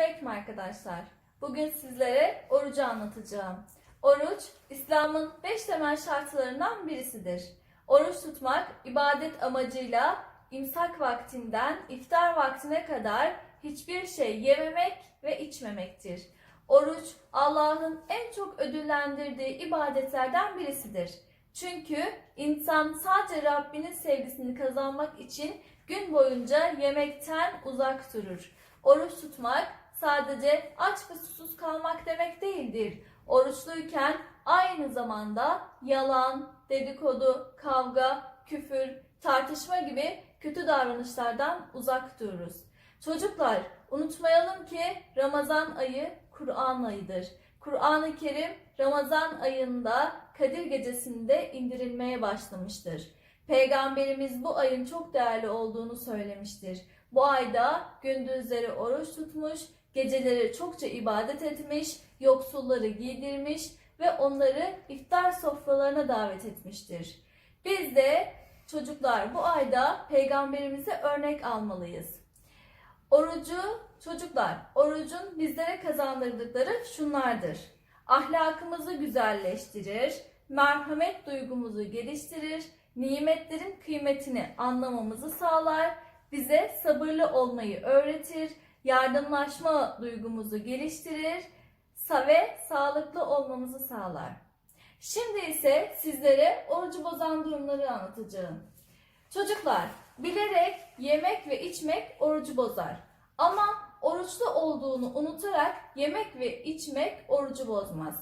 Selamünaleyküm arkadaşlar. Bugün sizlere orucu anlatacağım. Oruç, İslam'ın beş temel şartlarından birisidir. Oruç tutmak, ibadet amacıyla imsak vaktinden iftar vaktine kadar hiçbir şey yememek ve içmemektir. Oruç, Allah'ın en çok ödüllendirdiği ibadetlerden birisidir. Çünkü insan sadece Rabbinin sevgisini kazanmak için gün boyunca yemekten uzak durur. Oruç tutmak sadece aç ve susuz kalmak demek değildir. Oruçluyken aynı zamanda yalan, dedikodu, kavga, küfür, tartışma gibi kötü davranışlardan uzak dururuz. Çocuklar unutmayalım ki Ramazan ayı Kur'an ayıdır. Kur'an-ı Kerim Ramazan ayında Kadir gecesinde indirilmeye başlamıştır. Peygamberimiz bu ayın çok değerli olduğunu söylemiştir. Bu ayda gündüzleri oruç tutmuş, geceleri çokça ibadet etmiş, yoksulları giydirmiş ve onları iftar sofralarına davet etmiştir. Biz de çocuklar bu ayda peygamberimize örnek almalıyız. Orucu çocuklar, orucun bizlere kazandırdıkları şunlardır. Ahlakımızı güzelleştirir, merhamet duygumuzu geliştirir, nimetlerin kıymetini anlamamızı sağlar, bize sabırlı olmayı öğretir, yardımlaşma duygumuzu geliştirir ve sağlıklı olmamızı sağlar. Şimdi ise sizlere orucu bozan durumları anlatacağım. Çocuklar, bilerek yemek ve içmek orucu bozar. Ama oruçlu olduğunu unutarak yemek ve içmek orucu bozmaz.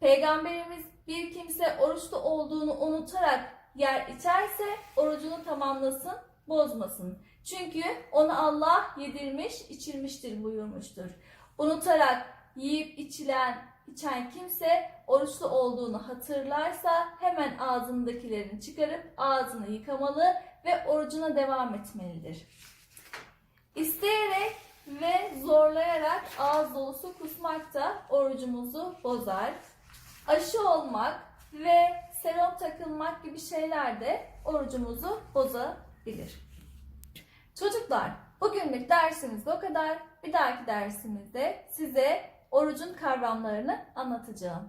Peygamberimiz bir kimse oruçlu olduğunu unutarak yer içerse orucunu tamamlasın, bozmasın. Çünkü onu Allah yedirmiş, içirmiştir buyurmuştur. Unutarak yiyip içilen, içen kimse oruçlu olduğunu hatırlarsa hemen ağzındakilerini çıkarıp ağzını yıkamalı ve orucuna devam etmelidir. İsteyerek ve zorlayarak ağız dolusu kusmak da orucumuzu bozar. Aşı olmak ve serum takılmak gibi şeyler de orucumuzu bozabilir. Çocuklar, bugünlük dersimiz bu kadar. Bir dahaki dersimizde size orucun kavramlarını anlatacağım.